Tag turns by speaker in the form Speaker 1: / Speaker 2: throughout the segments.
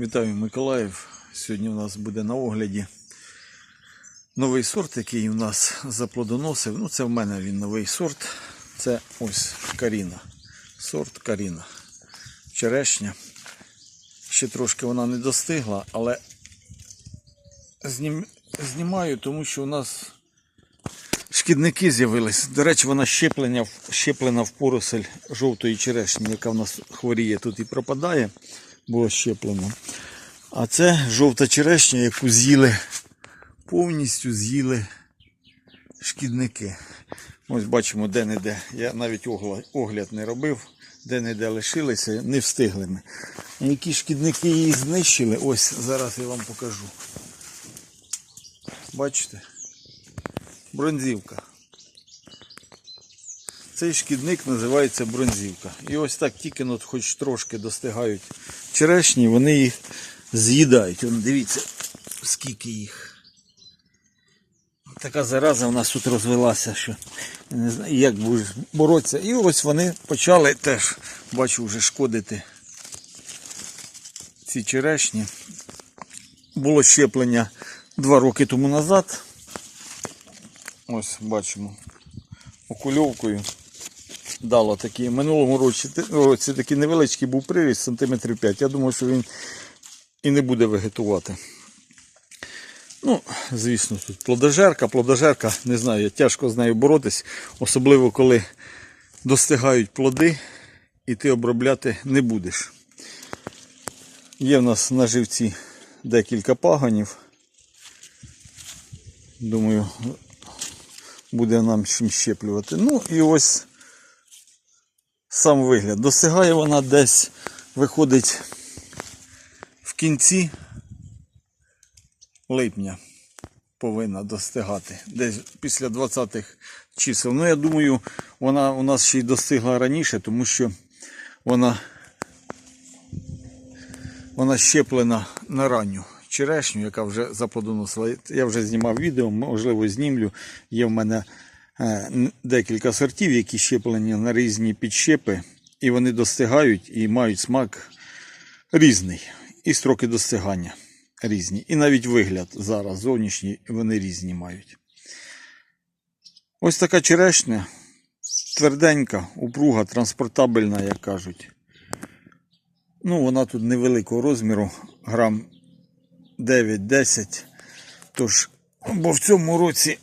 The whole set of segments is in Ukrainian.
Speaker 1: Вітаю Миколаїв. Сьогодні у нас буде на огляді новий сорт, який у нас заплодоносив. Ну, це в мене він новий сорт. Це ось Каріна. Сорт Каріна. Черешня. Ще трошки вона не достигла, але знім... знімаю, тому що у нас шкідники з'явились. До речі, вона щеплення, в- щеплена в поросель жовтої черешні, яка в нас хворіє тут і пропадає, було щеплено. А це жовта черешня, яку з'їли, повністю з'їли шкідники. Ось бачимо, де-не-де. Я навіть огляд не робив, де-не-де лишилися, не встигли ми. Які шкідники її знищили, ось зараз я вам покажу. Бачите? Бронзівка. Цей шкідник називається бронзівка. І ось так тільки ну, хоч трошки достигають черешні, вони їх з'їдають. Дивіться, скільки їх. Така зараза у нас тут розвелася, що не знаю, як будеш боротися. І ось вони почали теж, бачу, вже шкодити ці черешні. Було щеплення два роки тому назад. Ось бачимо окульовкою дало такі. Минулому році, році такий невеличкий був приріст, сантиметрів 5. Я думаю, що він і не буде вегетувати. Ну, звісно, тут плодожерка, плодожерка, не знаю, тяжко з нею боротись, особливо коли достигають плоди і ти обробляти не будеш. Є в нас на живці декілька паганів. Думаю, буде нам чим щеплювати. Ну і ось сам вигляд. Досягає вона десь, виходить в кінці липня повинна достигати. Десь після 20-х чисел. Ну, я думаю, вона у нас ще й достигла раніше, тому що вона, вона щеплена на ранню черешню, яка вже заплодоносила. Я вже знімав відео, можливо, знімлю. Є в мене декілька сортів, які щеплені на різні підщепи, і вони достигають і мають смак різний. І строки достигання різні. І навіть вигляд зараз зовнішній вони різні мають. Ось така черешня, тверденька, упруга, транспортабельна, як кажуть. Ну, вона тут невеликого розміру, грам 9-10. Тож, бо в цьому році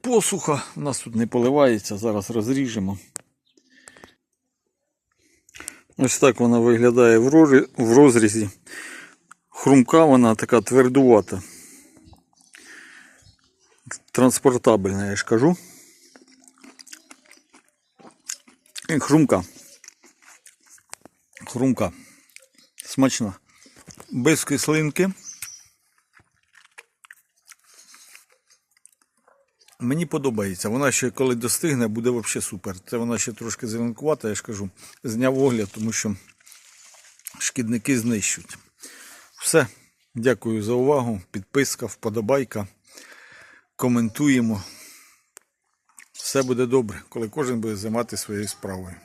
Speaker 1: посуха, у нас тут не поливається, зараз розріжемо. Ось так вона виглядає в розрізі. Хрумка вона така твердувата. Транспортабельна, я ж кажу. І хрумка. Хрумка. Смачна. Без кислинки. Мені подобається. Вона ще коли достигне, буде взагалі супер. Це вона ще трошки зеленкувата, я ж кажу. Зняв огляд, тому що шкідники знищують. Все. Дякую за увагу. Підписка, вподобайка. Коментуємо. Все буде добре, коли кожен буде займатися своєю справою.